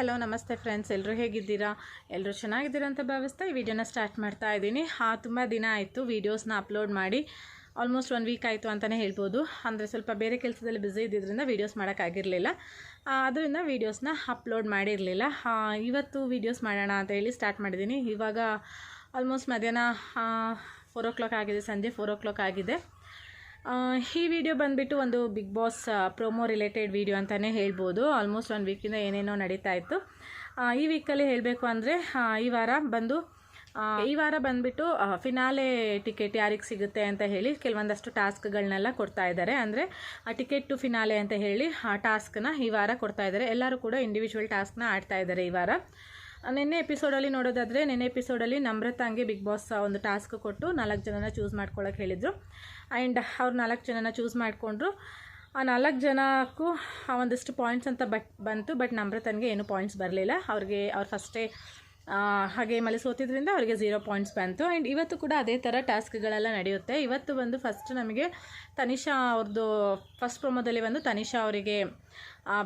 Hello, ನಮಸ್ತೆ friends ಎಲ್ಲರೂ ಹೇಗಿದ್ದೀರಾ? ಎಲ್ಲರೂ ಚೆನ್ನಾಗಿದ್ದೀರಾ ಅಂತ ಭಾವಿಸ್ತಾ ಈ ವಿಡಿಯೋನ ಸ್ಟಾರ್ಟ್ ಮಾಡ್ತಾ ಇದ್ದೀನಿ. ಹಾಂ, ತುಂಬ ದಿನ ಆಯಿತು ವೀಡಿಯೋಸ್ನ ಅಪ್ಲೋಡ್ ಮಾಡಿ. ಆಲ್ಮೋಸ್ಟ್ ಒನ್ ವೀಕ್ ಆಯಿತು ಅಂತಲೇ ಹೇಳ್ಬೋದು. ಅಂದರೆ ಸ್ವಲ್ಪ ಬೇರೆ ಕೆಲಸದಲ್ಲಿ ಬ್ಯುಸಿ ಇದ್ದಿದ್ದರಿಂದ ವೀಡಿಯೋಸ್ ಮಾಡೋಕ್ಕಾಗಿರಲಿಲ್ಲ ಅದರಿಂದ ವೀಡಿಯೋಸ್ನ ಅಪ್ಲೋಡ್ ಮಾಡಿರಲಿಲ್ಲ. ಇವತ್ತು ವೀಡಿಯೋಸ್ ಮಾಡೋಣ ಅಂತ ಹೇಳಿ ಸ್ಟಾರ್ಟ್ ಮಾಡಿದ್ದೀನಿ. ಇವಾಗ ಆಲ್ಮೋಸ್ಟ್ ಮಧ್ಯಾಹ್ನ ಫೋರ್ ಓ ಕ್ಲಾಕ್ ಆಗಿದೆ, ಸಂಜೆ ಫೋರ್ ಓ ಕ್ಲಾಕ್ ಆಗಿದೆ. ಈ ವಿಡಿಯೋ ಬಂದುಬಿಟ್ಟು ಒಂದು big boss promo related video ಅಂತಲೇ ಹೇಳ್ಬೋದು. ಆಲ್ಮೋಸ್ಟ್ ಒಂದು ವೀಕಿಂದ ಏನೇನೋ ನಡೀತಾ ಇತ್ತು. ಈ ವೀಕಲ್ಲಿ ಹೇಳಬೇಕು ಅಂದರೆ ಈ ವಾರ ಬಂದು ಈ ವಾರ ಬಂದುಬಿಟ್ಟು ಫಿನಾಲೆ ಟಿಕೆಟ್ ಯಾರಿಗೆ ಸಿಗುತ್ತೆ ಅಂತ ಹೇಳಿ ಕೆಲವೊಂದಷ್ಟು ಟಾಸ್ಕ್ಗಳನ್ನೆಲ್ಲ ಕೊಡ್ತಾ ಇದ್ದಾರೆ. ಅಂದರೆ ಟಿಕೆಟ್ ಟು ಫಿನಾಲೆ ಅಂತ ಹೇಳಿ, ಆ, ಟಾಸ್ಕ್ನ ಈ ವಾರ ಕೊಡ್ತಾ ಇದ್ದಾರೆ. ಎಲ್ಲರೂ ಕೂಡ ಇಂಡಿವಿಜುವಲ್ ಟಾಸ್ಕ್ನ ಆಡ್ತಾ ಇದ್ದಾರೆ ಈ ವಾರ. ನಿನ್ನೆ ಎಪಿಸೋಡಲ್ಲಿ ನೋಡೋದಾದರೆ, ನಿನ್ನೆ ಎಪಿಸೋಡಲ್ಲಿ ನಮ್ರತಾಂಗೆ ಬಿಗ್ ಬಾಸ್ ಒಂದು ಟಾಸ್ಕ್ ಕೊಟ್ಟು ನಾಲ್ಕು ಜನನ ಚೂಸ್ ಮಾಡ್ಕೊಳ್ಳೋಕೆ ಹೇಳಿದರು. ಆ್ಯಂಡ್ ಅವ್ರು ನಾಲ್ಕು ಜನನ ಚೂಸ್ ಮಾಡಿಕೊಂಡ್ರು. ಆ ನಾಲ್ಕು ಜನಕ್ಕೂ ಒಂದಿಷ್ಟು ಪಾಯಿಂಟ್ಸ್ ಅಂತ ಬಟ್, ಬಂತು ಬಟ್ ನಮ್ರತನ್ಗೆ ಏನು ಪಾಯಿಂಟ್ಸ್ ಬರಲಿಲ್ಲ. ಅವ್ರಿಗೆ, ಅವ್ರು ಫಸ್ಟೇ ಹಾಗೆ ಮಲೆ ಸೋತಿದ್ರಿಂದ ಅವರಿಗೆ ಝೀರೋ ಪಾಯಿಂಟ್ಸ್ ಬಂತು. ಆ್ಯಂಡ್ ಇವತ್ತು ಕೂಡ ಅದೇ ಥರ ಟಾಸ್ಕ್ಗಳೆಲ್ಲ ನಡೆಯುತ್ತೆ. ಇವತ್ತು ಬಂದು ಫಸ್ಟ್ ನಮಗೆ ತನಿಷಾ ಅವ್ರದ್ದು ಫಸ್ಟ್ ಪ್ರೊಮೋದಲ್ಲಿ ಬಂದು ತನಿಷಾ ಅವರಿಗೆ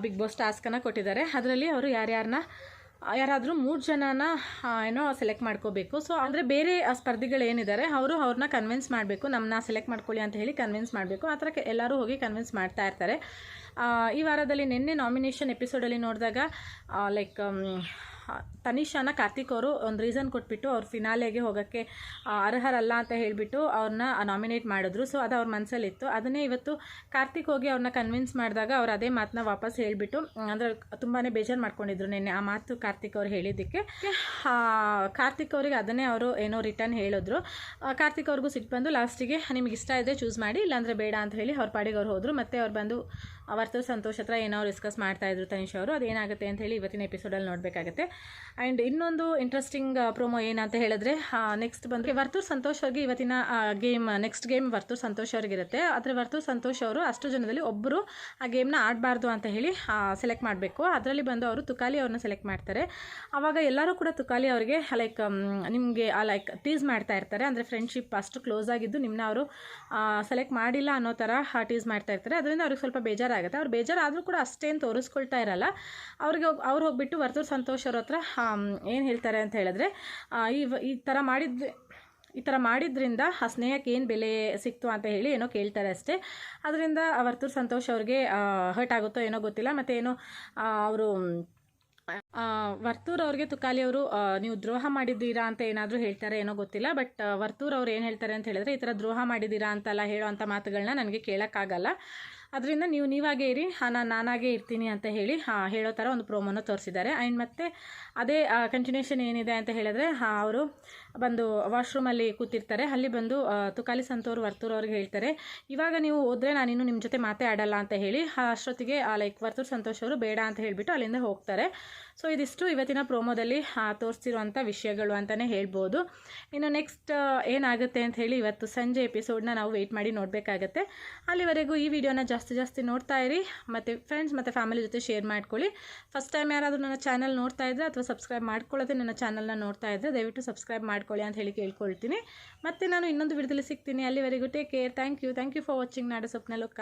ಬಿಗ್ ಬಾಸ್ ಟಾಸ್ಕನ್ನು ಕೊಟ್ಟಿದ್ದಾರೆ. ಅದರಲ್ಲಿ ಅವರು ಯಾರ್ಯಾರನ್ನ ಯಾರಾದರೂ ಮೂರು ಜನನ ಏನೋ ಸೆಲೆಕ್ಟ್ ಮಾಡ್ಕೋಬೇಕು. ಸೊ ಅಂದರೆ ಬೇರೆ ಸ್ಪರ್ಧಿಗಳು ಏನಿದ್ದಾರೆ ಅವರು ಅವ್ರನ್ನ ಕನ್ವಿನ್ಸ್ ಮಾಡಬೇಕು. ನಮ್ಮನ್ನ ಸೆಲೆಕ್ಟ್ ಮಾಡ್ಕೊಳ್ಳಿ ಅಂತ ಹೇಳಿ ಕನ್ವಿನ್ಸ್ ಮಾಡಬೇಕು. ಆ ಥರ ಎಲ್ಲರೂ ಹೋಗಿ ಕನ್ವಿನ್ಸ್ ಮಾಡ್ತಾ ಇರ್ತಾರೆ. ಈ ವಾರದಲ್ಲಿ ನಿನ್ನೆ ನಾಮಿನೇಷನ್ ಎಪಿಸೋಡಲ್ಲಿ ನೋಡಿದಾಗ ಲೈಕ್ ತನಿಷಾನ ಕಾರ್ತಿಕ್ ಅವರು ಒಂದು ರೀಸನ್ ಕೊಟ್ಬಿಟ್ಟು ಅವ್ರ ಫಿನಾಲೆಗೆ ಹೋಗೋಕ್ಕೆ ಅರ್ಹರಲ್ಲ ಅಂತ ಹೇಳಿಬಿಟ್ಟು ಅವ್ರನ್ನ ನಾಮಿನೇಟ್ ಮಾಡಿದ್ರು. ಸೊ ಅದು ಅವ್ರ ಮನಸ್ಸಲ್ಲಿತ್ತು ಅದನ್ನೇ ಇವತ್ತು ಕಾರ್ತಿಕ್ ಹೋಗಿ ಅವ್ರನ್ನ ಕನ್ವಿನ್ಸ್ ಮಾಡಿದಾಗ ಅವ್ರು ಅದೇ ಮಾತನ್ನ ವಾಪಸ್ ಹೇಳಿಬಿಟ್ಟು ಅಂದರೆ ತುಂಬಾ ಬೇಜಾರು ಮಾಡ್ಕೊಂಡಿದ್ರು ನಿನ್ನೆ ಆ ಮಾತು ಕಾರ್ತಿಕ್ ಅವ್ರು ಹೇಳಿದ್ದಕ್ಕೆ. ಕಾರ್ತಿಕ್ ಅವರಿಗೆ ಅದನ್ನೇ ಅವರು ಏನೋ ರಿಟರ್ನ್ ಹೇಳಿದ್ರು. ಕಾರ್ತಿಕ್ ಅವ್ರಿಗೂ ಸಿಟ್ಟು ಬಂದು ಲಾಸ್ಟಿಗೆ ನಿಮಗೆ ಇಷ್ಟ ಇದೆ ಚೂಸ್ ಮಾಡಿ, ಇಲ್ಲಾಂದರೆ ಬೇಡ ಅಂತ ಹೇಳಿ ಅವ್ರ ಪಾಡಿಗೆ ಅವ್ರು ಹೋದರು. ಮತ್ತೆ ಅವ್ರು ಬಂದು ಅವರ್ತು ಸಂತೋಷ ಹತ್ರ ಏನೋ ಡಿಸ್ಕಸ್ ಮಾಡ್ತಾಯಿದ್ರು ತನಿಷ್ ಅವರು. ಅದೇನಾಗುತ್ತೆ ಅಂತ ಹೇಳಿ ಇವತ್ತಿನ ಎಪಿಸೋಡಲ್ಲಿ ನೋಡಬೇಕಾಗುತ್ತೆ. ಆ್ಯಂಡ್ ಇನ್ನೊಂದು ಇಂಟ್ರೆಸ್ಟಿಂಗ್ ಪ್ರೋಮೋ ಏನಂತ ಹೇಳಿದ್ರೆ ನೆಕ್ಸ್ಟ್ ಬಂದರೆ ವರ್ತೂರ್ ಸಂತೋಷ್ ಅವ್ರಿಗೆ ಇವತ್ತಿನ game next game Varthur Santhosh ಅವ್ರಿಗಿರುತ್ತೆ. ಆದರೆ ವರ್ತೂರ್ ಸಂತೋಷ್ ಅವರು ಅಷ್ಟು ಜನದಲ್ಲಿ ಒಬ್ಬರು ಆ ಗೇಮ್ನ ಆಡಬಾರ್ದು ಅಂತ ಹೇಳಿ ಸೆಲೆಕ್ಟ್ ಮಾಡಬೇಕು. ಅದರಲ್ಲಿ ಬಂದು ಅವರು ತುಕಾಲಿ ಅವ್ರನ್ನ ಸೆಲೆಕ್ಟ್ ಮಾಡ್ತಾರೆ. ಆವಾಗ ಎಲ್ಲರೂ ಕೂಡ ತುಕಾಲಿ ಅವರಿಗೆ ಲೈಕ್ ನಿಮಗೆ ಲೈಕ್ ಟೀಸ್ ಮಾಡ್ತಾ ಇರ್ತಾರೆ. ಅಂದರೆ ಫ್ರೆಂಡ್ಶಿಪ್ ಅಷ್ಟು ಕ್ಲೋಸ್ ಆಗಿದ್ದು ನಿಮ್ಮನ್ನ ಅವರು ಸೆಲೆಕ್ಟ್ ಮಾಡಿಲ್ಲ ಅನ್ನೋ ಥರ ಟೀಸ್ ಮಾಡ್ತಾ ಇರ್ತಾರೆ. ಅದರಿಂದ ಅವ್ರಿಗೆ ಸ್ವಲ್ಪ ಬೇಜಾರಾಗುತ್ತೆ. ಅವ್ರು ಬೇಜಾರಾದರೂ ಕೂಡ ಅಷ್ಟೇನು ತೋರಿಸ್ಕೊಳ್ತಾ ಇರಲ್ಲ. ಅವ್ರಿಗೆ ಅವ್ರು ಹೋಗ್ಬಿಟ್ಟು ವರ್ತೂರ್ ಸಂತೋಷ್ ಅವ್ರ ಹತ್ರ ಏನು ಹೇಳ್ತಾರೆ ಅಂತ ಹೇಳಿದ್ರೆ ಈ ಈ ಥರ ಮಾಡಿದ್ದು ಈ ಥರ ಮಾಡಿದ್ರಿಂದ ಆ ಸ್ನೇಹಕ್ಕೆ ಏನು ಬೆಲೆ ಸಿಕ್ತು ಅಂತ ಹೇಳಿ ಏನೋ ಕೇಳ್ತಾರೆ ಅಷ್ಟೇ. ಅದರಿಂದ ವರ್ತೂರ್ ಸಂತೋಷ್ ಅವ್ರಿಗೆ ಹರ್ಟ್ ಆಗುತ್ತೋ ಏನೋ ಗೊತ್ತಿಲ್ಲ. ಮತ್ತು ಏನೋ ಅವರು ವರ್ತೂರ್ ಅವ್ರಿಗೆ ತುಕಾಲಿ ಅವರು ನೀವು ದ್ರೋಹ ಮಾಡಿದ್ದೀರಾ ಅಂತ ಏನಾದರೂ ಹೇಳ್ತಾರೆ ಏನೋ ಗೊತ್ತಿಲ್ಲ. ಬಟ್ ವರ್ತೂರ್ ಅವ್ರು ಏನು ಹೇಳ್ತಾರೆ ಅಂತ ಹೇಳಿದ್ರೆ, ಈ ಥರ ದ್ರೋಹ ಮಾಡಿದ್ದೀರಾ ಅಂತೆಲ್ಲ ಹೇಳೋ ಅಂಥ ಮಾತುಗಳನ್ನ ನನಗೆ ಕೇಳೋಕ್ಕಾಗಲ್ಲ. ಅದರಿಂದ ನೀವು ನೀವಾಗೇ ಇರಿ ನಾನು ನಾನಾಗೇ ಇರ್ತೀನಿ ಅಂತ ಹೇಳಿ ಹೇಳೋ ಥರ ಒಂದು ಪ್ರೋಮೋನ ತೋರಿಸಿದ್ದಾರೆ. ಆ್ಯಂಡ್ ಮತ್ತೆ ಅದೇ ಕಂಟಿನ್ಯೂಷನ್ ಏನಿದೆ ಅಂತ ಹೇಳಿದ್ರೆ ಅವರು ಬಂದು ವಾಶ್ರೂಮಲ್ಲಿ ಕೂತಿರ್ತಾರೆ. ಅಲ್ಲಿ ಬಂದು ತುಕಾಲಿ ಸಂತೋರು, ವರ್ತೂರು ಅವ್ರಿಗೆ ಹೇಳ್ತಾರೆ, ಇವಾಗ ನೀವು ಹೋದರೆ ನಾನಿನ್ನು ನಿಮ್ಮ ಜೊತೆ ಮಾತೇ ಆಡಲ್ಲ ಅಂತ ಹೇಳಿ ಅಷ್ಟೊತ್ತಿಗೆ ಲೈಕ್ ವರ್ತೂರು ಸಂತೋಷ್ ಅವರು ಬೇಡ ಅಂತ ಹೇಳಿಬಿಟ್ಟು ಅಲ್ಲಿಂದ ಹೋಗ್ತಾರೆ. ಸೊ ಇದಿಷ್ಟು ಇವತ್ತಿನ ಪ್ರೋಮೋದಲ್ಲಿ ತೋರಿಸ್ತಿರುವಂಥ ವಿಷಯಗಳು ಅಂತಲೇ ಹೇಳ್ಬೋದು. ಇನ್ನು ನೆಕ್ಸ್ಟ್ ಏನಾಗುತ್ತೆ ಅಂತ ಹೇಳಿ ಇವತ್ತು ಸಂಜೆ ಎಪಿಸೋಡ್ನ ನಾವು ವೆಯ್ಟ್ ಮಾಡಿ ನೋಡಬೇಕಾಗತ್ತೆ. ಅಲ್ಲಿವರೆಗೂ ಈ ವಿಡಿಯೋನ ಜಾಸ್ತಿ ಜಾಸ್ತಿ ನೋಡ್ತಾ ಇರಿ. ಮತ್ತು ಫ್ರೆಂಡ್ಸ್ ಮತ್ತು ಫ್ಯಾಮಿಲಿ ಜೊತೆ ಶೇರ್ ಮಾಡ್ಕೊಳ್ಳಿ. ಫಸ್ಟ್ ಟೈಮ್ ಯಾರಾದರೂ ನನ್ನ ಚಾನಲ್ ನೋಡ್ತಾ ಇದ್ದರೆ ಅಥವಾ ಸಬ್ಸ್ಕ್ರೈಬ್ ಮಾಡ್ಕೊಳ್ಳೋದೆ ನನ್ನ ಚಾನಲ್ನ ನೋಡ್ತಾ ಇದ್ದರೆ ದಯವಿಟ್ಟು ಸಬ್ಸ್ಕ್ರೈಬ್ ಮಾಡ್ಕೊಳ್ಳಿ ಅಂತ ಹೇಳಿ ಕೇಳ್ಕೊಳ್ತೀನಿ. ಮತ್ತು ನಾನು ಇನ್ನೊಂದು ವಿಡಿಯೋದಲ್ಲಿ ಸಿಗ್ತೀನಿ. ಅಲ್ಲಿವರೆಗೂ take care thank you thank you for watching Nada Swapna Loka